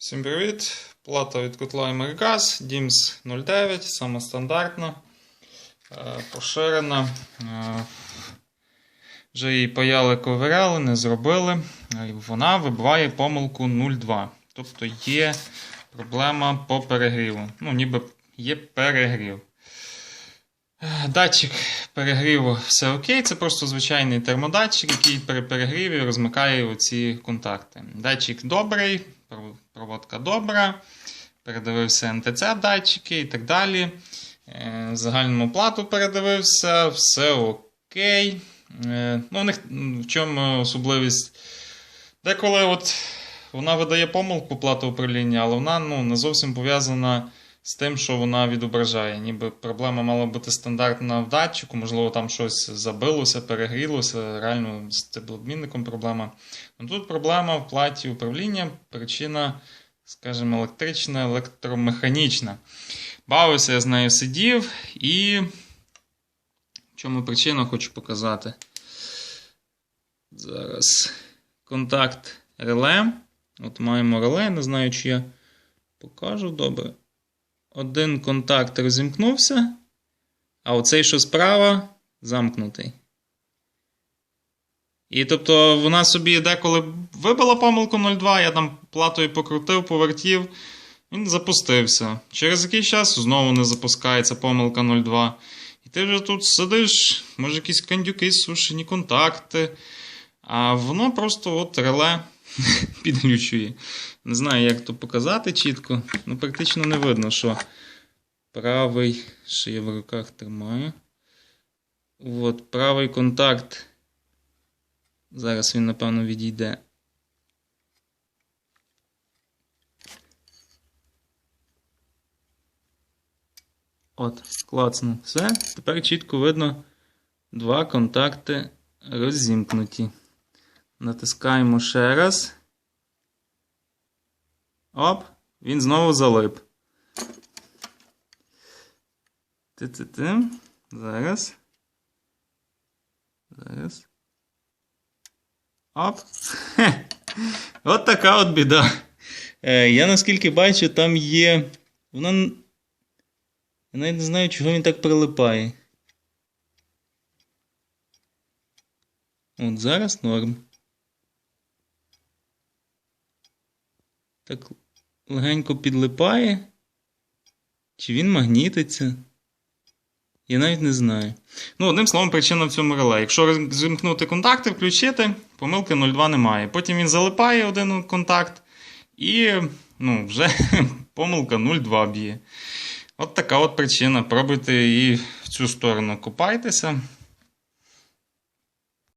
Всім привіт! Плата від котла Америкас, DIMS 09, сама стандартна, е, поширена. Е, Вже її паяли, ковиряли, не зробили. Е, Вона вибиває помилку 0,2. Тобто є проблема по перегріву. Ну, ніби є перегрів. Датчик перегріву все окей, це просто звичайний термодатчик, який при перегріві розмикає оці контакти. Датчик добрий, проводка добра, передивився НТЦ датчики і так далі. Е, Загальному плату передивився, все окей. Е, Ну, у них в чому особливість? Деколи от вона видає помилку плата управління, але вона ну, не зовсім пов'язана з тим, що вона відображає. Ніби проблема мала бути стандартна в датчику, можливо, там щось забилося, перегрілося, реально з теплообмінником проблема. Ну, тут проблема в платі управління, причина, скажімо, електрична, електромеханічна. Бавився я з нею сидів і. В чому причина хочу показати. Зараз контакт реле. От маємо реле, не знаю, чи я покажу добре. Один контакт розімкнувся, а оцей, що справа, замкнутий. І тобто вона собі деколи вибила помилку 0,2, я там платою покрутив, повертів, він запустився. Через якийсь час знову не запускається помилка 0,2. І ти вже тут сидиш, може якісь кандюки, сушені контакти. А воно просто от реле підглючує. Не знаю, як то показати чітко. Ну, практично не видно, що правий, що я в руках тримаю. От, правий контакт. Зараз він, напевно, відійде. От, клацнув. Все. Тепер чітко видно два контакти розімкнуті. Натискаємо ще раз. Оп, він знову залип. Ти-ти-ти. Зараз. Зараз. Оп. Хе. От така от біда. Е, я наскільки бачу, там є. Вона. Я навіть не знаю, чого він так прилипає. От зараз норм. Так легенько підлипає. Чи він магнітиться? Я навіть не знаю. Ну, одним словом, причина в цьому реле. Якщо розімкнути контакти, включити, помилки 0,2 немає. Потім він залипає один контакт, і ну, вже помилка 0,2 б'є. От така от причина. Пробуйте і в цю сторону купайтеся.